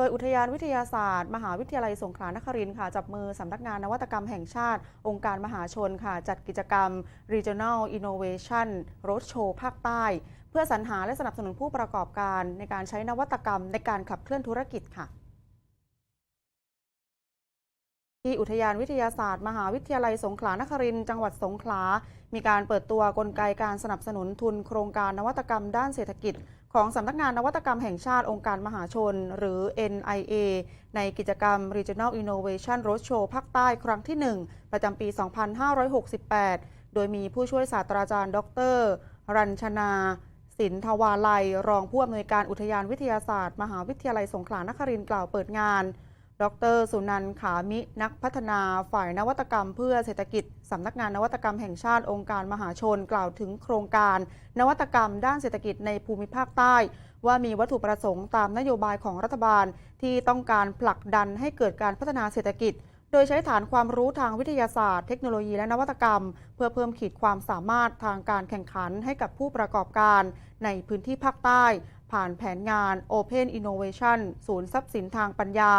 ดยอุทยานวิทยาศาสตร์ มหาวิทยาลัยสงขลานครินทร์ค่ะ จับมือสำนักงานนวัตกรรมแห่งชาติ องค์การมหาชนค่ะ จัดกิจกรรม Regional Innovation Roadshow ภาคใต้ เพื่อสรรหาและสนับสนุนผู้ประกอบการในการใช้นวัตกรรมในการขับเคลื่อนธุรกิจค่ะ ที่อุทยานวิทยาศาสตร์ มหาวิทยาลัยสงขลานครินทร์จังหวัดสงขลา มีการเปิดตัวกลไกการสนับสนุนทุนโครงการนวัตกรรมด้านเศรษฐกิจ ของสำนักงานนวัตกรรมแห่งชาติองค์การมหาชน หรือ NIA ในกิจกรรม Regional Innovation Roadshow ภาคใต้ครั้งที่ 1 ประจำปี 2568 โดยมีผู้ช่วยศาสตราจารย์ ดร รัญชนาสินทวาลัย รองผู้อำนวยการอุทยานวิทยาศาสตร์ มหาวิทยาลัยสงขลานครินทร์กล่าวเปิดงาน ดร สุนันท์ขามิ นักพัฒนาฝ่ายนวัตกรรมเพื่อเศรษฐกิจ สำนักงานนวัตกรรมแห่งชาติองค์การมหาชนกล่าวถึงโครงการ นวัตกรรมด้านเศรษฐกิจในภูมิภาคใต้ ว่ามีวัตถุประสงค์ตามนโยบายของรัฐบาล ที่ต้องการผลักดันให้เกิดการพัฒนาเศรษฐกิจ โดยใช้ฐานความรู้ทางวิทยาศาสตร์ เทคโนโลยีและนวัตกรรม เพื่อเพิ่มขีดความสามารถทางการแข่งขันให้กับผู้ประกอบการในพื้นที่ภาคใต้ ผ่านแผนงาน Open Innovation ศูนย์ทรัพย์สินทางปัญญา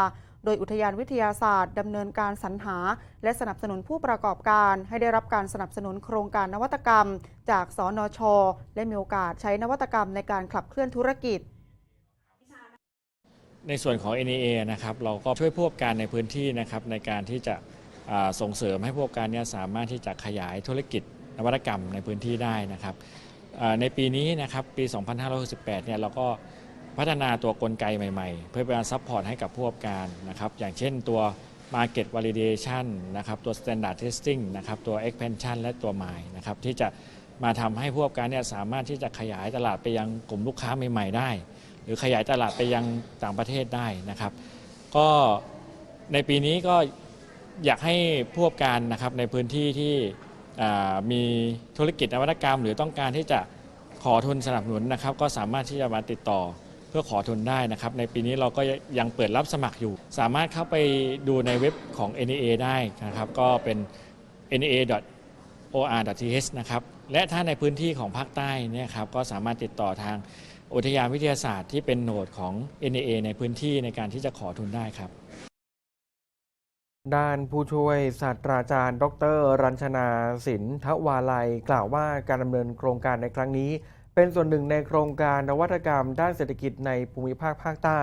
โดยอุทยานวิทยาศาสตร์ดำเนินการสรรหา และสนับสนุนผู้ประกอบการ ให้ได้รับการสนับสนุนโครงการนวัตกรรม จากสนช และมีโอกาสใช้นวัตกรรมในการขับเคลื่อนธุรกิจในส่วนของ NEA นะครับเราก็ช่วยผู้ประกอบการในพื้นที่นะครับในการที่จะส่งเสริมให้ผู้ประกอบการเนี่ยสามารถที่จะขยายธุรกิจนวัตกรรมในพื้นที่ได้นะครับในปีนี้นะครับปี 2568เนี่ยเราก็ พัฒนาตัวกลไกใหม่ๆ เพื่อเป็นการซัพพอร์ตให้กับผู้ประกอบการนะครับ อย่างเช่นตัว Market Validation นะครับ ตัว Standard Testing นะครับ ตัว Expansion และตัว m i นะครับ ที่จะมาทำให้ผู้ประกอบการเนี่ยสามารถที่จะขยายตลาดไปยังกลุ่มลูกค้าใหม่ๆ ได้ หรือขยายตลาดไปยังต่างประเทศได้นะครับ ก็ในปีนี้ก็อยากให้ผู้ประกอบการนะครับในพื้นที่ที่มีธุรกิจนวัตกรรม หรือต้องการที่จะขอทุนสนับสนุนนะครับ ก็สามารถที่จะมาติดต่อ เพื่อขอทุนได้นะครับ ในปีนี้เราก็ยังเปิดรับสมัครอยู่ สามารถเข้าไปดูในเว็บของ NEA ได้นะครับ ก็เป็น nea or.th นะครับ และถ้าในพื้นที่ของภาคใต้เนี่ยครับก็สามารถติดต่อทางอุทยานวิทยาศาสตร์ที่เป็นโหนดของ NAA ในพื้นที่ในการที่จะขอทุนได้ครับ ด้านผู้ช่วยศาสตราจารย์ ดร รัญชนาสินทวาลัย กล่าวว่าการดำเนินโครงการในครั้งนี้ เป็นส่วนหนึ่งในโครงการนวัตกรรมด้านเศรษฐกิจในภูมิภาคภาคใต้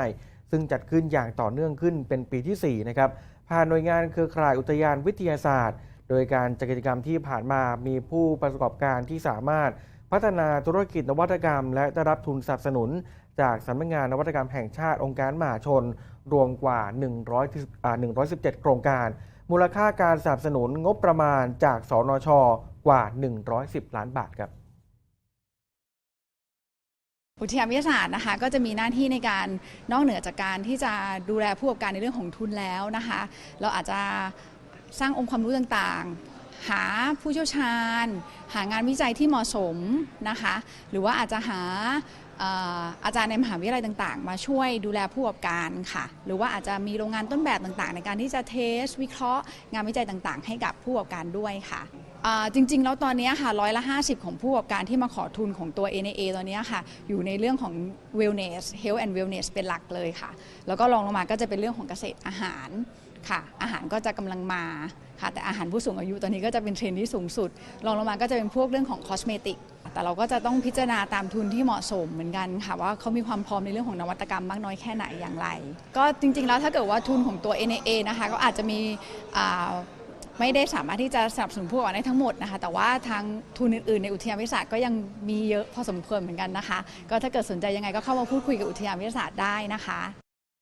ซึ่งจัดขึ้นอย่างต่อเนื่องขึ้นเป็นปีที่ 4 นะครับผ่านหน่วยงานเครือข่ายอุทยานวิทยาศาสตร์ โดยการจัดกิจกรรมที่ผ่านมามีผู้ประกอบการที่สามารถพัฒนาธุรกิจนวัตกรรม และได้รับทุนสนับสนุน จากสำนักงานนวัตกรรมแห่งชาติองค์การมหาชน รวมกว่า100อ่า 117 โครงการ มูลค่าการสนับสนุนงบประมาณจากสนชกว่า 110 ล้านบาทครับ อุทยานวิทยาศาสตร์นะคะก็จะมีหน้าที่ในการนอกเหนือจากการที่จะดูแลผู้ประกอบการในเรื่องของทุนแล้วนะคะ เราอาจจะสร้างองค์ความรู้ต่างๆ หาผู้เชี่ยวชาญ หางานวิจัยที่เหมาะสมนะคะ หรือว่าอาจจะหาเอ่ออาจารย์ในมหาวิทยาลัยต่างๆ มาช่วยดูแลผู้ประกอบการค่ะ หรือว่าอาจจะมีโรงงานต้นแบบต่างๆ ในการที่จะเทส วิเคราะห์งานวิจัยต่างๆ ให้กับผู้ประกอบการด้วยค่ะ อ่าจริงๆ แล้วตอนนี้ค่ะร้อยละ 50 ของผู้ประกอบการที่มาขอทุนของตัว NAA ตอนนี้ค่ะ อยู่ในเรื่องของ wellness health and wellness เป็นหลักเลยค่ะ แล้วก็รองลงมาก็จะเป็นเรื่องของเกษตรอาหารค่ะ อาหารก็จะกำลังมาค่ะ แต่อาหารผู้สูงอายุตอนนี้ก็จะเป็นเทรนด์ที่สูงสุดรองลงมาก็จะเป็นพวกเรื่องของคอสเมติกแต่เราก็จะต้องพิจารณาตามทุนที่เหมาะสมเหมือนกันค่ะ ว่าเขามีความพร้อมในเรื่องของนวัตกรรมมากน้อยแค่ไหนอย่างไร ก็จริงๆแล้วถ้าเกิดว่าทุนของตัว NAA นะคะก็อาจจะมีอ่า ไม่ได้สามารถที่จะสนับสนุนผู้ประกอบการได้ทั้งหมดนะคะ แต่ว่าทางทุนอื่นๆในอุทยานวิทยาศาสตร์ก็ยังมีเยอะพอสมควรเหมือนกันนะคะ ก็ถ้าเกิดสนใจยังไงก็เข้ามาพูดคุยกับอุทยานวิทยาศาสตร์ได้นะคะ